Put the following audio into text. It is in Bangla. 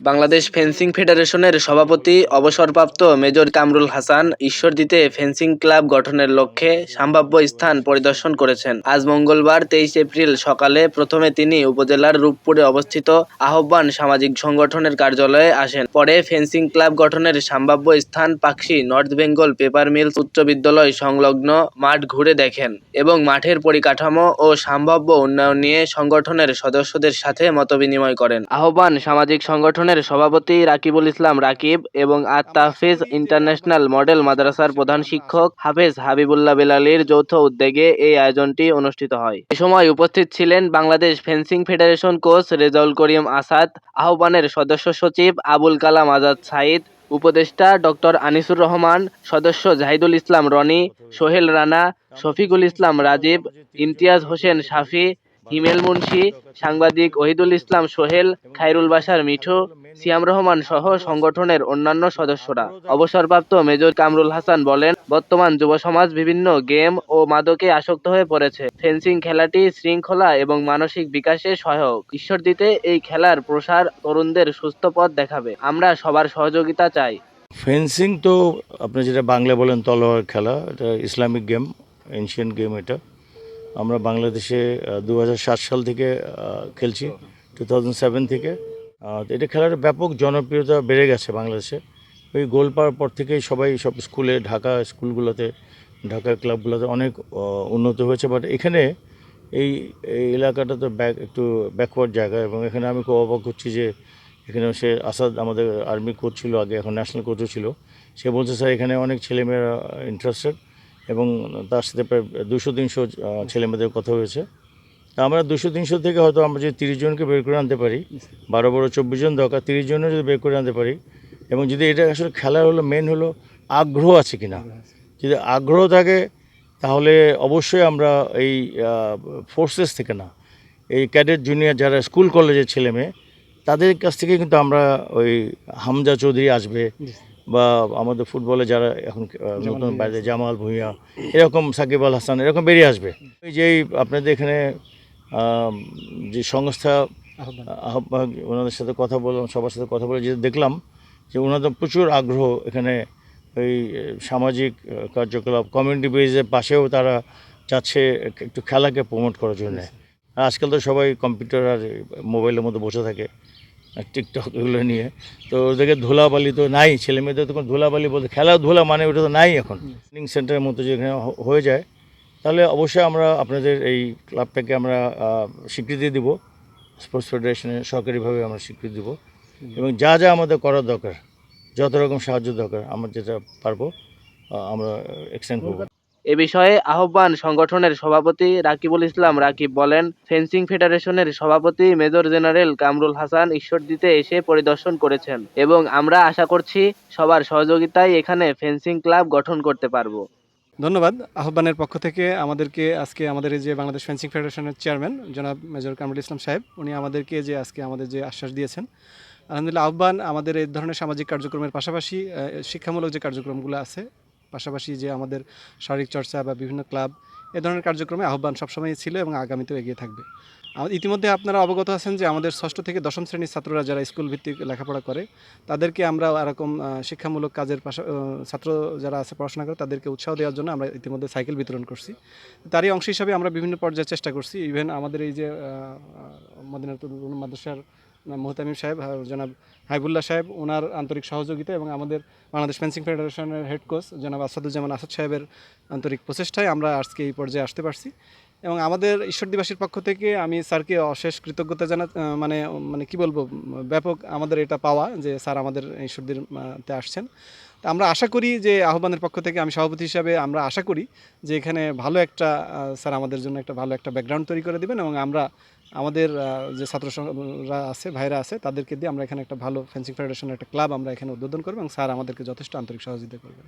বাংলাদেশ ফেন্সিং ফেডারেশনের সভাপতি, অবসরপ্রাপ্ত মেজর কামরুল হাসান ঈশ্বরদীতে ফেন্সিং ক্লাব গঠনের লক্ষ্যে সম্ভাব্য স্থান পরিদর্শন করেছেন। আজ মঙ্গলবার তেইশ এপ্রিল সকালে প্রথমে তিনি উপজেলার রূপপুরে অবস্থিত আহ্বান সামাজিক সংগঠনের কার্যালয়ে আসেন। পরে ফেন্সিং ক্লাব গঠনের সম্ভাব্য স্থান Pakshi north Bengal paper mills উচ্চ বিদ্যালয় সংলগ্ন মাঠ ঘুরে দেখেন এবং মাঠের পরিকাঠামো ও সম্ভাব্য উন্নয়ন নিয়ে সংগঠনের সদস্যদের সাথে মতবিনিময় করেন। আহ্বান সামাজিক সংগঠনের সভাপতি রাকিবুল ইসলাম রাকিব এবং তাহফিজ ইন্টারন্যাশনাল মডেল মাদ্রাসার প্রধান শিক্ষক হাফেজ হাবিবুল্লাহ বেলালির যৌথ উদ্যোগে এই আয়োজনটি অনুষ্ঠিত হয়। এ সময় উপস্থিত ছিলেন Bangladesh fencing federation coach Rezaul Karim Asad, আহ্বানের সদস্য সচিব আবুল কালাম আজাদ সাইদ উপদেষ্টা ডক্টর আনিসুর রহমান, সদস্য জাহিদুল ইসলাম রনি, সোহেল রানা, শফিকুল ইসলাম রাজীব, ইমতিয়াজ হোসেন শাফি হিমেল মুন্সি, সাংবাদিক ওহিদুল ইসলাম সোহেল, খায়রুল বাশার মিঠু, সিয়াম রহমান সহ সংগঠনের অন্যান্য সদস্যরা। অবসরপ্রাপ্ত মেজর কামরুল হাসান বলেন, বর্তমান যুব সমাজ বিভিন্ন গেম ও মাদকে আসক্ত হয়ে পড়েছে। ফেন্সিং খেলাটি শৃঙ্খলা এবং মানসিক বিকাশে সহায়ক। ঈশ্বর দিতে এই খেলার প্রসার তরুণদের সুস্থ পথ দেখাবে। আমরা সবার সহযোগিতা চাই। ফেন্সিং তো আপনি যেটা বাংলা বলেন তলোয়ার খেলা, এটা ইসলামিক গেম এনশিয়ান গেম এটা। আমরা বাংলাদেশে দু হাজার সাত সাল থেকে খেলছি টু থেকে। এটা খেলার ব্যাপক জনপ্রিয়তা বেড়ে গেছে বাংলাদেশে। ওই গোল পাওয়ার পর থেকেই সবাই সব স্কুলে, ঢাকা স্কুলগুলোতে, ঢাকার ক্লাবগুলোতে অনেক উন্নত হয়েছে। বাট এখানে এই এই এলাকাটা তো ব্যাক একটু ব্যাকওয়ার্ড জায়গা এবং এখানে আমি খুব অবাক হচ্ছি যে এখানে সে আসাদ আমাদের আর্মি কোচ ছিল, আগে এখন ন্যাশনাল কোচও ছিল। সে বলছে, স্যার, এখানে অনেক ছেলেমেয়েরা ইন্টারেস্টেড এবং তার সাথে প্রায় দুশো তিনশো ছেলেমেয়েদের কথা হয়েছে। তা আমরা দুশো তিনশো থেকে হয়তো আমরা যদি তিরিশ জনকে বের করে আনতে পারি, বারো বারো, চব্বিশ জন দরকার, তিরিশ জনও যদি বের করে আনতে পারি, এবং যদি এটা আসলে খেলার হলো মেন হলো, আগ্রহ আছে কিনা? যদি আগ্রহ থাকে, তাহলে অবশ্যই আমরা এই ফোর্সেস থেকে না, এই ক্যাডেট জুনিয়র যারা স্কুল কলেজের ছেলে মেয়ে তাদের কাছ থেকে কিন্তু আমরা ওই হামজা চৌধুরী আসবে বা আমাদের ফুটবলে যারা এখন নতুন বাইরে জামাল ভুঁইয়া এরকম সাকিব আল হাসান এরকম বেরিয়ে আসবে। এই যে এই আপনাদের এখানে যে সংস্থা আহ্বায়ক ওনাদের সাথে কথা বললাম সবার সাথে কথা বলে যে দেখলাম যে ওনাদের প্রচুর আগ্রহ এখানে ওই আহ, সামাজিক কার্যকলাপ কমিউনিটি বেজের পাশেও তারা যাচ্ছে একটু খেলাকে প্রমোট করার জন্যে। আর আজকাল তো সবাই কম্পিউটার আর মোবাইলের মধ্যে বসে থাকে। টিকটক এগুলো নিয়ে। তো ওদেরকে ধুলাবালি তো নাই ছেলে মেয়েদের তো ধুলাবালি বলতে খেলাধুলা মানে ওটা তো নাই এখন। ট্রেনিং সেন্টারের মতো যেখানে হয়ে যায় তাহলে অবশ্যই আমরা আপনাদের এই ক্লাবটাকে আমরা স্বীকৃতি দিব। স্পোর্টস ফেডারেশনে সরকারিভাবে আমরা স্বীকৃতি দিব। এবং যা যা আমাদের করার দরকার যত রকম সাহায্য দরকার আমরা যেটা পারব আমরা এক্সটেন্ড করব। এ বিষয়ে আহ্বান সংগঠনের সভাপতি রাকিবুল ইসলাম। রাকিব বলেন, ফেন্সিং ফেডারেশনের সভাপতি মেজর জেনারেল কামরুল হাসান ঈশ্বরদীতে এসে পরিদর্শন করেছেন এবং আমরা আশা করছি সবার সহযোগিতায় এখানে ফেন্সিং ক্লাব গঠন করতে পারব। ধন্যবাদ। আহ্বানের পক্ষ থেকে আমাদেরকে আজকে আমাদের যে বাংলাদেশ ফেন্সিং ফেডারেশনের চেয়ারম্যান জনাব মেজর কামরুল ইসলাম সাহেব, উনি আমাদেরকে যে আজকে আমাদের যে আশ্বাস দিয়েছেন, আলহামদুলিল্লাহ আহ্বান আমাদের এই ধরনের সামাজিক কার্যক্রমের পাশাপাশি শিক্ষামূলক যে কার্যক্রমগুলো আছে পাশাপাশি যে আমাদের শারীরিক চর্চা বা বিভিন্ন ক্লাব, এ ধরনের কার্যক্রমে আহ্বান সবসময় ছিল এবং আগামীতেও এগিয়ে থাকবে। ইতিমধ্যে আপনারা অবগত আছেন যে আমাদের ষষ্ঠ থেকে দশম শ্রেণির ছাত্ররা যারা স্কুল ভিত্তিক লেখাপড়া করে, তাদেরকে আমরা এরকম শিক্ষামূলক কাজের পাশা ছাত্র যারা আছে পড়াশোনা করে, তাদেরকে উৎসাহ দেওয়ার জন্য আমরা ইতিমধ্যে সাইকেল বিতরণ করছি। তারই অংশ হিসাবে আমরা বিভিন্ন পর্যায়ে চেষ্টা করছি। ইভেন আমাদের এই যে মদিনাতুল মাদ্রাসার মোহতামিম সাহেব জনাব হাইবুল্লাহ সাহেব ওনার আন্তরিক সহযোগিতা এবং আমাদের বাংলাদেশ ফেন্সিং ফেডারেশনের হেড কোচ জনাব আসাদুজ্জামান আসাদ সাহেবের আন্তরিক প্রচেষ্টায় আমরা আজকে এই পর্যায়ে আসতে পারছি। এবং আমাদের ঈশ্বরদীবাসীর পক্ষ থেকে আমি স্যারকে অশেষ কৃতজ্ঞতা জানা মানে মানে কি বলব ব্যাপক আমাদের এটা পাওয়া যে স্যার আমাদের ঈশ্বরদীর আহ, তে আসছেন। তা আমরা আশা করি যে আহ্বানের পক্ষ থেকে আমি সভাপতি হিসাবে আমরা আশা করি যে এখানে ভালো একটা স্যার আমাদের জন্য একটা ভালো একটা ব্যাকগ্রাউন্ড তৈরি করে দেবেন এবং আমরা আমাদের যে ছাত্র সংঘরা আছে, ভাইরা আছে, তাদেরকে দিয়ে আমরা এখানে একটা ভালো ফেন্সিং ফেডারেশনের একটা ক্লাব আমরা এখানে উদ্বোধন করব এবং স্যার আমাদেরকে যথেষ্ট আন্তরিক সহযোগিতা করবেন।